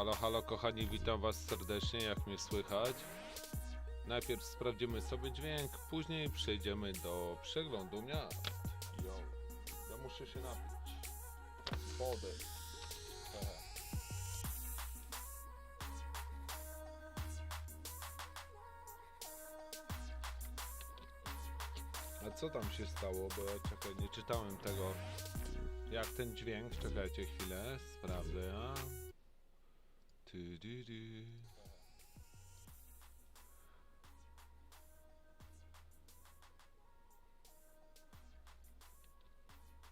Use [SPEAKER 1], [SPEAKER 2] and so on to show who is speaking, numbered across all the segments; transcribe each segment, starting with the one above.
[SPEAKER 1] Halo, halo kochani, witam was serdecznie, jak mnie słychać? Najpierw sprawdzimy sobie dźwięk, później przejdziemy do przeglądu miast. Yo, ja muszę się napić. Wody. A co tam się stało? Bo ja czekaj, nie czytałem tego. Jak ten dźwięk? Czekajcie chwilę, sprawdzę ja. Ty, dy, dy.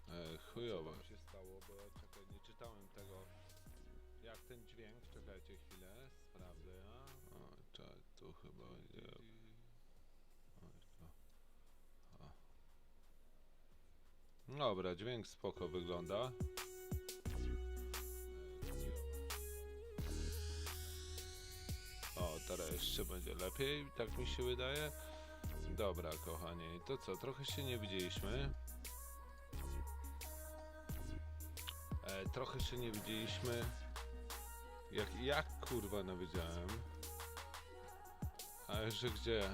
[SPEAKER 1] E, chujowo się stało, bo czekaj, nie czytałem tego. Jak ten dźwięk? Czekajcie chwilę, sprawdzę ja. O, czekaj, tu chyba nie. Dobra, dźwięk spoko wygląda. Jeszcze będzie lepiej, tak mi się wydaje. Dobra, kochani, to co, trochę się nie widzieliśmy. E, trochę się nie widzieliśmy. Jak, jak kurwa nawiedziałem? Ale że gdzie?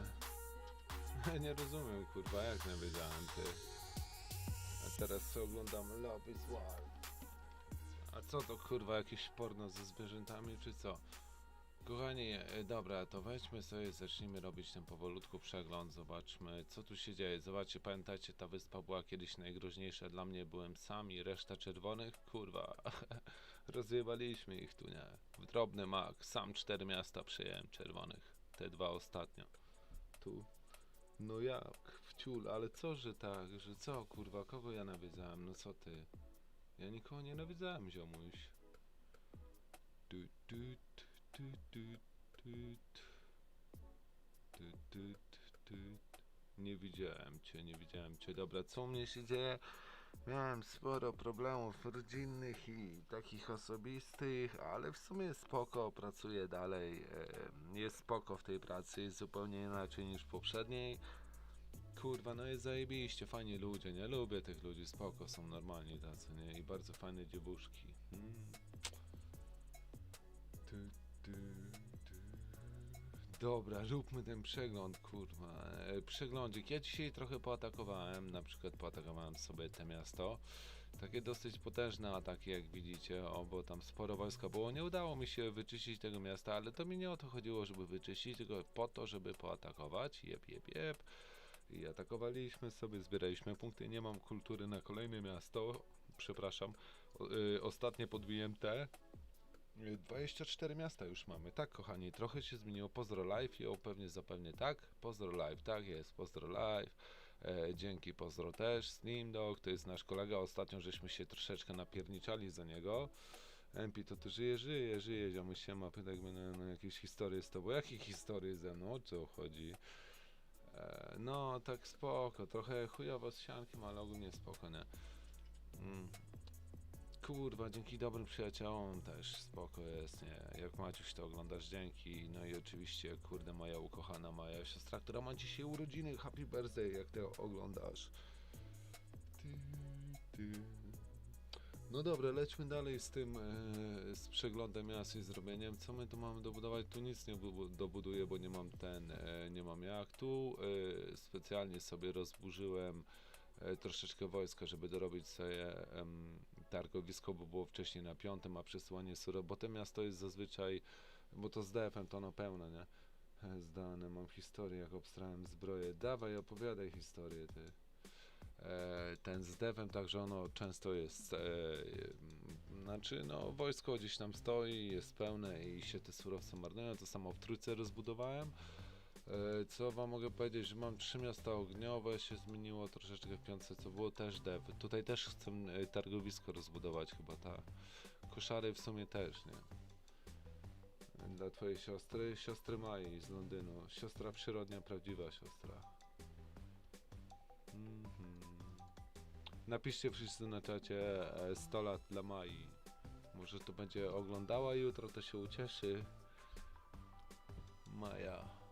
[SPEAKER 1] nie rozumiem kurwa, jak nawiedziałem ty. A teraz oglądam Love is Wild. A co to kurwa, jakieś porno ze zwierzętami czy co? Kochani, e, dobra, to weźmy sobie, zacznijmy robić ten powolutku przegląd, zobaczmy co tu się dzieje. Zobaczcie, pamiętacie, ta wyspa była kiedyś najgroźniejsza dla mnie, byłem sam i reszta czerwonych, kurwa, rozjebaliśmy ich tu, nie? W drobny mak, sam cztery miasta przyjąłem czerwonych, te dwa ostatnio. Tu. No jak, wciul, ale co, że tak, że co, kurwa, kogo ja nawiedzałem, no co ty? Ja nikogo nie nawiedzałem, ziomuś. Du, du, Nie widziałem cię, nie widziałem cię. Dobra, co u mnie się dzieje? Miałem sporo problemów rodzinnych i takich osobistych, ale w sumie spoko, pracuję dalej. Jest spoko w tej pracy, zupełnie inaczej niż w poprzedniej. Kurwa, no jest zajebiście, fajni ludzie, nie? Lubię tych ludzi, spoko, są normalni tacy, nie? I bardzo fajne dziewuszki. Mm. Dobra, róbmy ten przegląd, kurwa. E, Przeglądzik. Ja dzisiaj trochę poatakowałem, na przykład poatakowałem sobie te miasto. Takie dosyć potężne ataki, jak widzicie, o, bo tam sporo wojska było. Nie udało mi się wyczyścić tego miasta, ale to mi nie o to chodziło, żeby wyczyścić, tylko po to, żeby poatakować. Jep, jep, jep. I atakowaliśmy sobie, zbieraliśmy punkty. Nie mam kultury na kolejne miasto. Przepraszam. O, y, ostatnie podbiłem te. Y, 24 miasta już mamy. Tak, kochani, trochę się zmieniło. Pozdro Live, ją pewnie zapewnie tak. Pozdro Live, tak jest, Pozdro Live. E, dzięki Pozdro też. Slim Dog, to jest nasz kolega. Ostatnio żeśmy się troszeczkę napierniczali za niego. MP to ty żyje, żyje, żyje, ziomy się ma pyta jakby na, na jakieś historie z tobą. Jakie historie ze mną? O co chodzi? E, no, tak spoko. Trochę chujowo z siankiem, ale ogólnie spoko, nie? Mm. Kurwa, dzięki dobrym przyjaciołom też spoko jest, nie? Jak Maciuś to oglądasz, dzięki. No i oczywiście, kurde, moja ukochana, moja siostra, która ma dzisiaj urodziny, happy birthday, jak ty oglądasz. Ty, ty. No dobra, lećmy dalej z tym, e, z przeglądem miast i zrobieniem. Co my tu mamy dobudować? Tu nic nie bu- dobuduję, bo nie mam ten, e, nie mam jak. Tu e, specjalnie sobie rozburzyłem e, troszeczkę wojska, żeby dorobić sobie targowisko, bo było wcześniej na piątym, a przesyłanie suro, bo to miasto jest zazwyczaj, bo to z DF-em to ono pełne, nie? Zdane, mam historię, jak obstrałem zbroję. Dawaj, opowiadaj historię, ty. E, ten z devem, także ono często jest, e, znaczy no wojsko gdzieś tam stoi, jest pełne i się te surowce marnują, to samo w trójce rozbudowałem. E, co wam mogę powiedzieć, że mam trzy miasta ogniowe, się zmieniło troszeczkę w piątce, co było też dev. Tutaj też chcę e, targowisko rozbudować chyba, ta. Koszary w sumie też, nie? Dla twojej siostry, siostry Mai z Londynu, siostra przyrodnia, prawdziwa siostra. Mhm. Napiszcie wszyscy na czacie e, 100 lat dla Mai. Może to będzie oglądała jutro, to się ucieszy. Maja.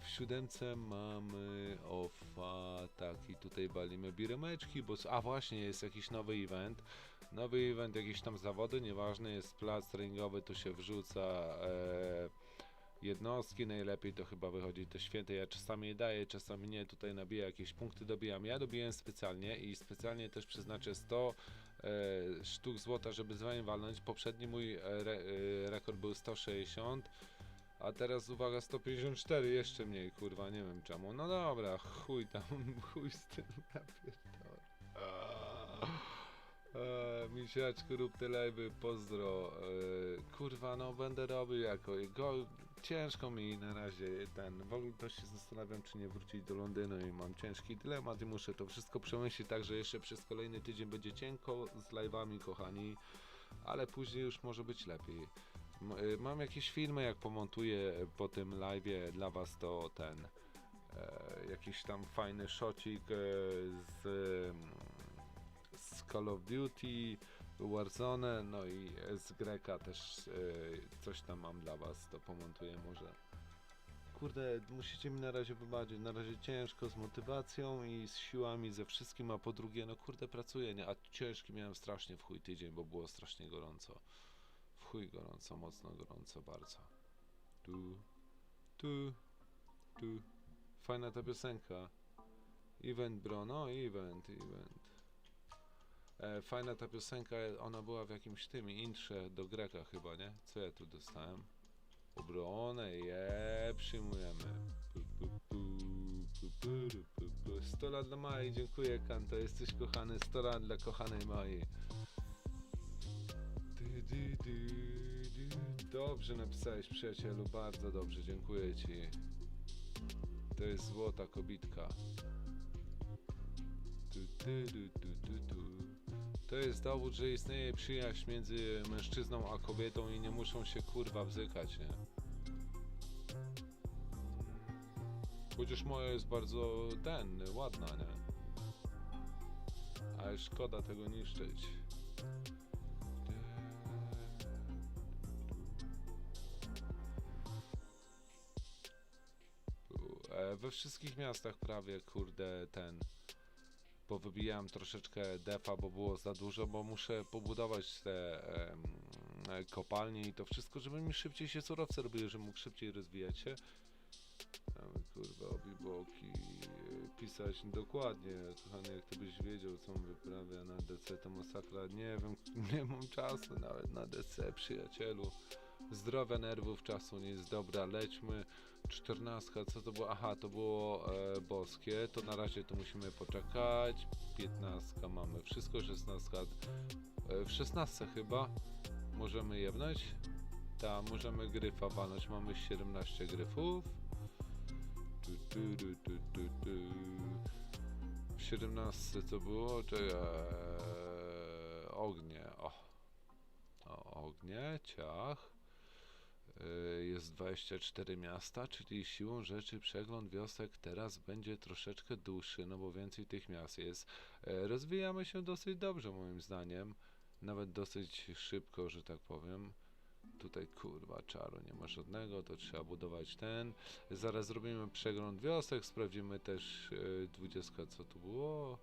[SPEAKER 1] W siódemce mamy ofa, tak i tutaj balimy biremeczki, bo... A właśnie, jest jakiś nowy event. Nowy event, jakieś tam zawody, nieważne, jest plac treningowy, tu się wrzuca e, jednostki, najlepiej to chyba wychodzi te święte, ja czasami je daję, czasami nie, tutaj nabiję jakieś punkty, dobijam, ja dobiłem specjalnie i specjalnie też przeznaczę 100 e, sztuk złota, żeby zwanie walnąć, poprzedni mój e, re, e, rekord był 160, a teraz uwaga 154, jeszcze mniej, kurwa, nie wiem czemu, no dobra, chuj tam, chuj z tym, ja pierdolę. Eee, Misiaczku, rób te live'y, pozdro. Eee, kurwa, no będę robił jako go. Ciężko mi na razie ten. W ogóle to się zastanawiam, czy nie wrócić do Londynu i mam ciężki dylemat i muszę to wszystko przemyśleć, tak że jeszcze przez kolejny tydzień będzie cienko z live'ami, kochani, ale później już może być lepiej. Y, Mam jakieś filmy, jak pomontuję po tym live'ie dla was to ten e, jakiś tam fajny szocik e, z, mm, z Call of Duty, Warzone, no i z Greka też e, coś tam mam dla was, to pomontuję może. Kurde, musicie mi na razie wybaczyć, na razie ciężko z motywacją i z siłami, ze wszystkim, a po drugie, no kurde, pracuję, nie? A ciężki miałem strasznie w chuj tydzień, bo było strasznie gorąco. Chuj gorąco, mocno gorąco, bardzo. Tu, tu, tu. Fajna ta piosenka. Event bro, no event, event. E, fajna ta piosenka, ona była w jakimś tym intrze do Greka chyba, nie? Co ja tu dostałem? Obronę, je, przyjmujemy. Pu, pu, pu, pu, pu, ru, pu, pu. 100 lat dla Mai, dziękuję Kanto, jesteś kochany, 100 lat dla kochanej Mai. Dy, dy, dy. Dobrze napisałeś przyjacielu, bardzo dobrze, dziękuję ci. To jest złota kobitka. To jest dowód, że istnieje przyjaźń między mężczyzną a kobietą i nie muszą się kurwa bzykać, nie? Chociaż moja jest bardzo ten, ładna, nie? Ale szkoda tego niszczyć. We wszystkich miastach prawie, kurde, ten. Powybijałem troszeczkę defa, bo było za dużo, bo muszę pobudować te e, kopalnie i to wszystko, żeby mi szybciej się surowce robiły, żebym mógł szybciej rozwijać się. Tam, kurwa, obiboki, e, pisać dokładnie, kochany, jak ty byś wiedział, co on wyprawia na DC, to masakra. Nie wiem, nie mam czasu nawet na DC, przyjacielu. Zdrowia nerwów, czasu nie jest dobra, lećmy. Czternastka, co to było? Aha, to było e, boskie, to na razie tu musimy poczekać. Piętnastka mamy wszystko, szesnastka. E, w szesnastce chyba możemy jebnąć. Tak, możemy gryfa walnąć, mamy 17 gryfów. Tu, tu, tu, tu, tu, tu. W 17 co było? Czekaj, e, ognie, o. o. Ognie, ciach. Y, jest 24 miasta, czyli siłą rzeczy przegląd wiosek teraz będzie troszeczkę dłuższy, no bo więcej tych miast jest. E, Rozwijamy się dosyć dobrze moim zdaniem, nawet dosyć szybko, że tak powiem. Tutaj kurwa czaru nie ma żadnego, to trzeba budować ten. Zaraz zrobimy przegląd wiosek, sprawdzimy też e, 20 co tu było.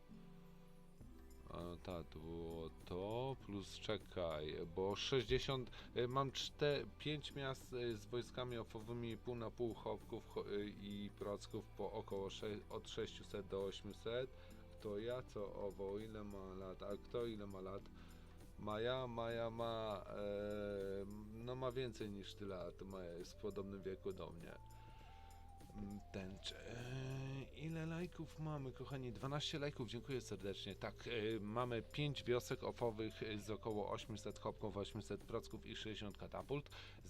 [SPEAKER 1] Tak, to było to, plus czekaj, bo 60, y, mam 4, 5 miast y, z wojskami ofowymi pół na pół chowków cho- y, i procków po około sze, od 600 do 800. Kto ja, co owo, ile ma lat, a kto ile ma lat? Maja, Maja ma, e, no ma więcej niż tyle lat, Maja jest w podobnym wieku do mnie. Mm, Tęczę. Eee, Ile lajków mamy, kochani? 12 lajków, dziękuję serdecznie. Tak, e, mamy 5 wiosek ofowych e, z około 800 chopków, 800 procków i 60 katapult.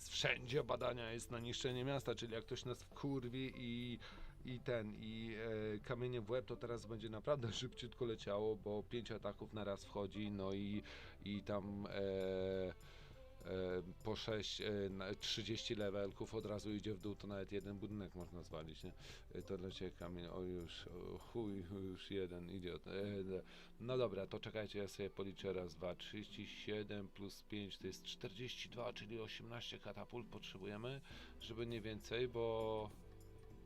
[SPEAKER 1] Wszędzie badania jest na niszczenie miasta, czyli jak ktoś nas wkurwi i, i ten, i e, kamienie w łeb, to teraz będzie naprawdę szybciutko leciało, bo 5 ataków na raz wchodzi, no i, i tam... E, e, po 6, e, na 30 levelków od razu idzie w dół, to nawet jeden budynek można zwalić, nie? E, To lecie kamień, o już, o chuj, już jeden idiot. E, e, no dobra, to czekajcie, ja sobie policzę raz, dwa, 37 plus 5 to jest 42, czyli 18 katapult potrzebujemy, żeby nie więcej, bo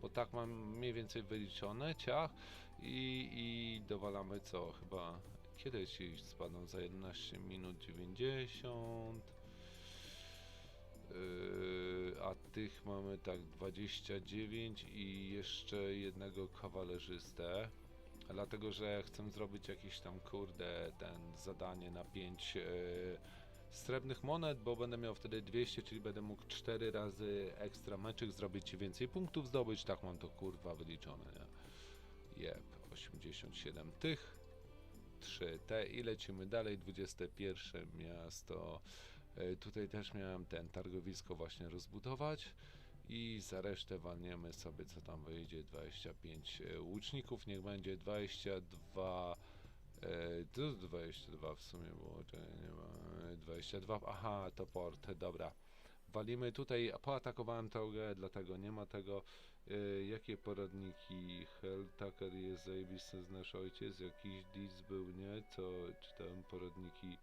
[SPEAKER 1] bo tak mam mniej więcej wyliczone ciach i, i dowalamy co chyba Kiedy ci spadną? Za 11 minut 90. Yy, a tych mamy tak 29 i jeszcze jednego kawalerzystę. Dlatego, że chcę zrobić jakieś tam kurde ten zadanie na 5 srebrnych monet, bo będę miał wtedy 200, czyli będę mógł 4 razy ekstra meczek zrobić i więcej punktów zdobyć. Tak mam to kurwa wyliczone, nie? Jeb, 87 tych, 3 te i lecimy dalej. 21 miasto. E, Tutaj też miałem ten targowisko właśnie rozbudować i za resztę walniemy sobie co tam wyjdzie 25 e, łuczników, niech będzie 22 e, to 22 w sumie było, czy nie ma, e, 22, aha to port, dobra. Walimy tutaj, poatakowałem trochę, dlatego nie ma tego. E, jakie poradniki? Helltaker jest zajebisty z nasz ojciec, jakiś dis był, nie, co czytałem poradniki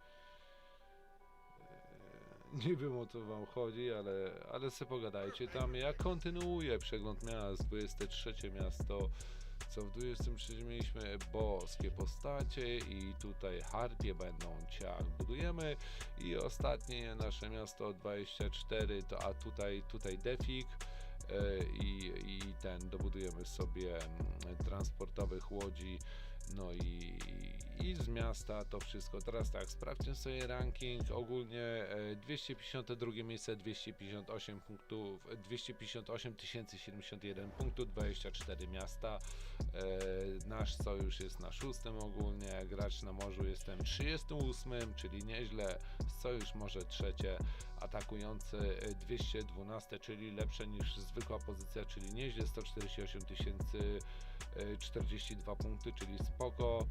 [SPEAKER 1] nie wiem o co wam chodzi, ale, ale se pogadajcie tam. Ja kontynuuję przegląd miast, 23 miasto, co w 23 mieliśmy boskie postacie i tutaj harpie będą ciach budujemy i ostatnie nasze miasto 24 to a tutaj tutaj defik e, i, i ten dobudujemy sobie mm, transportowych łodzi no i, i z miasta to wszystko. Teraz tak, sprawdźmy sobie ranking. Ogólnie e, 252 miejsce, 258 punktów, e, 258 071 punktów, 24 miasta. E, nasz sojusz jest na szóstym ogólnie, gracz na morzu jestem 38, czyli nieźle. Sojusz może trzecie, atakujący e, 212, czyli lepsze niż zwykła pozycja, czyli nieźle 148 tysięcy e, 42 punkty, czyli spoko.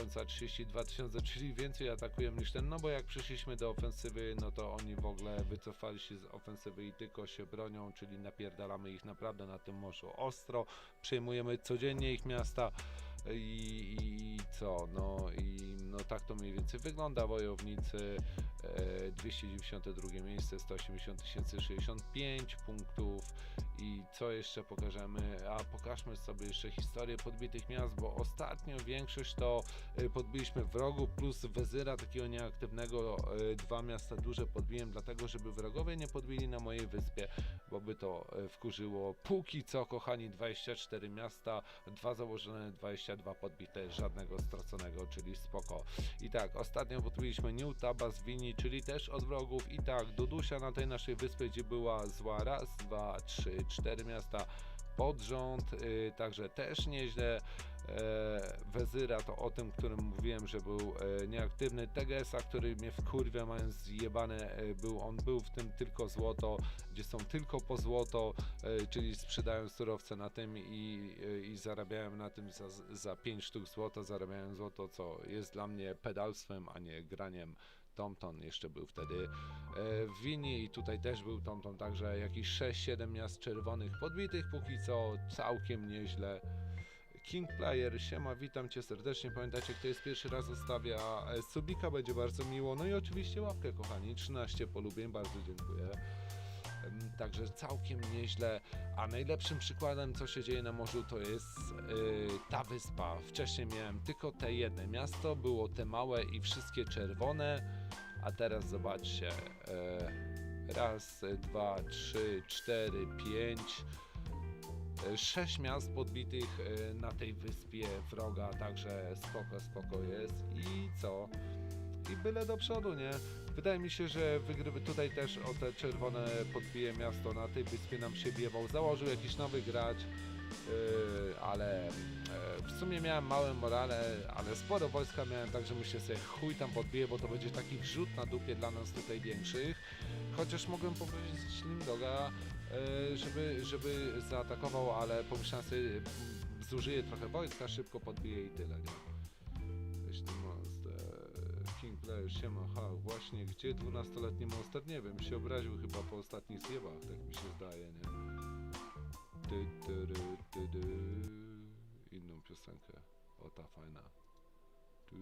[SPEAKER 1] Obrońca 32 tysiące, czyli więcej atakujemy niż ten, no bo jak przeszliśmy do ofensywy, no to oni w ogóle wycofali się z ofensywy i tylko się bronią, czyli napierdalamy ich naprawdę na tym morzu ostro, przejmujemy codziennie ich miasta. I, i co, no i no tak to mniej więcej wygląda, wojownicy 292 miejsce, 180 65 punktów i co jeszcze pokażemy, a pokażmy sobie jeszcze historię podbitych miast, bo ostatnio większość to e, podbiliśmy wrogów plus wezyra takiego nieaktywnego, e, dwa miasta duże podbiłem, dlatego żeby wrogowie nie podbili na mojej wyspie, bo by to e, wkurzyło. Póki co kochani 24 miasta, dwa założone, 22 podbite, żadnego straconego, czyli spoko. I tak, ostatnio podbiliśmy Newta, Czyli też od wrogów i tak, Dudusia na tej naszej wyspie, gdzie była zła, raz, dwa, trzy, cztery miasta pod rząd, y, także też nieźle. E, Wezyra to o tym, którym mówiłem, że był e, nieaktywny. TGS-a, który mnie wkurwia, mając zjebane, e, był, on był w tym tylko złoto, gdzie są tylko po złoto, e, czyli sprzedają surowce na tym i, e, i zarabiałem na tym za, za 5 sztuk złota, zarabiałem złoto, co jest dla mnie pedalstwem, a nie graniem. Tomton jeszcze był wtedy e, w Winii i tutaj też był Tomton, także jakieś 6-7 miast czerwonych podbitych póki co, całkiem nieźle. King Player, siema, witam cię serdecznie. Pamiętacie, kto jest pierwszy raz zostawia e, subika, będzie bardzo miło. No i oczywiście łapkę, kochani. 13 polubień, bardzo dziękuję. Także całkiem nieźle. A najlepszym przykładem, co się dzieje na morzu, to jest y, ta wyspa. Wcześniej miałem tylko te jedne miasto, było te małe i wszystkie czerwone. A teraz zobaczcie. E, raz, dwa, trzy, cztery, pięć. E, Sześć miast podbitych e, na tej wyspie wroga, także spoko, spoko jest. I co? I byle do przodu, nie? Wydaje mi się, że wygrywy tutaj też o te czerwone podbije miasto na tej wyspie nam się wiewał. Założył jakiś nowy gracz, ale yy, w sumie miałem małe morale, ale sporo wojska miałem, także myślę sobie chuj tam podbiję, bo to będzie taki wrzut na dupie dla nas tutaj większych. Chociaż mogłem poprosić Slimdoga, yy, żeby, żeby zaatakował, ale pomyślałem sobie, zużyję trochę wojska, szybko podbiję i tyle, nie? Monster. King Player, siema, ha, właśnie, gdzie 12-letni monster? Nie wiem, się obraził chyba po ostatnich zjebach, tak mi się zdaje, nie? Ty, ty, ty, dy. Inną piosenkę, o ta fajna. Tu.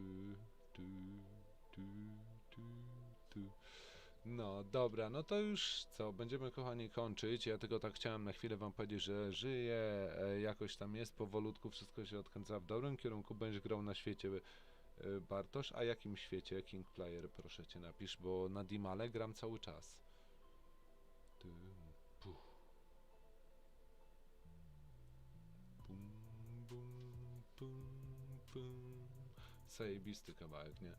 [SPEAKER 1] No, dobra, no to już co, będziemy kochani kończyć. Ja tylko tak chciałem na chwilę wam powiedzieć, że żyję, e, jakoś tam jest powolutku, wszystko się odkręca w dobrym kierunku, będziesz grał na świecie y, Bartosz, a jakim świecie King Player proszę cię napisz, bo na Dimale gram cały czas. Ty, Zajebisty kawałek, nie?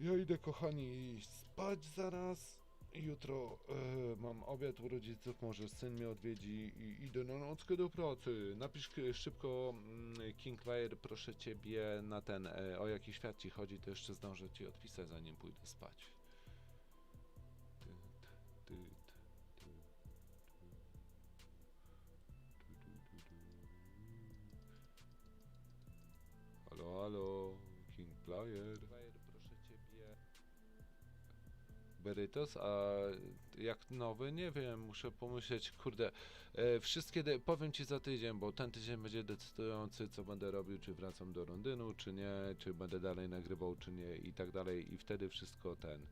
[SPEAKER 1] Ja idę, kochani, spać zaraz. Jutro e, mam obiad u rodziców, może syn mnie odwiedzi i idę na nockę do pracy. Napisz szybko, mm, King Fire, proszę ciebie na ten, e, o jaki świat ci chodzi, to jeszcze zdążę ci odpisać, zanim pójdę spać. Halo, halo, King Player. proszę ciebie. Berytos, a jak nowy, nie wiem, muszę pomyśleć, kurde, e, wszystkie, de- powiem ci za tydzień, bo ten tydzień będzie decydujący, co będę robił, czy wracam do Londynu, czy nie, czy będę dalej nagrywał, czy nie i tak dalej i wtedy wszystko ten,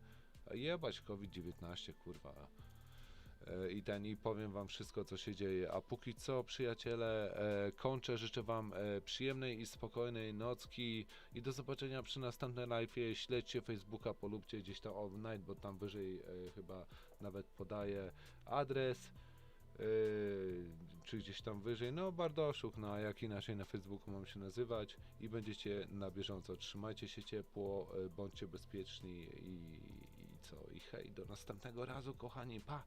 [SPEAKER 1] jebać COVID-19, kurwa. E, I ten, i powiem wam wszystko, co się dzieje. A póki co, przyjaciele, e, kończę. Życzę wam e, przyjemnej i spokojnej nocki i do zobaczenia przy następnym live'ie. Śledźcie Facebooka, polubcie gdzieś tam All Night, bo tam wyżej chyba nawet podaję adres. e, czy gdzieś tam wyżej, no Bardoszuk, no a jak inaczej na Facebooku mam się nazywać i będziecie na bieżąco. Trzymajcie się ciepło, bądźcie bezpieczni i, i co, i hej, do następnego razu, kochani, pa!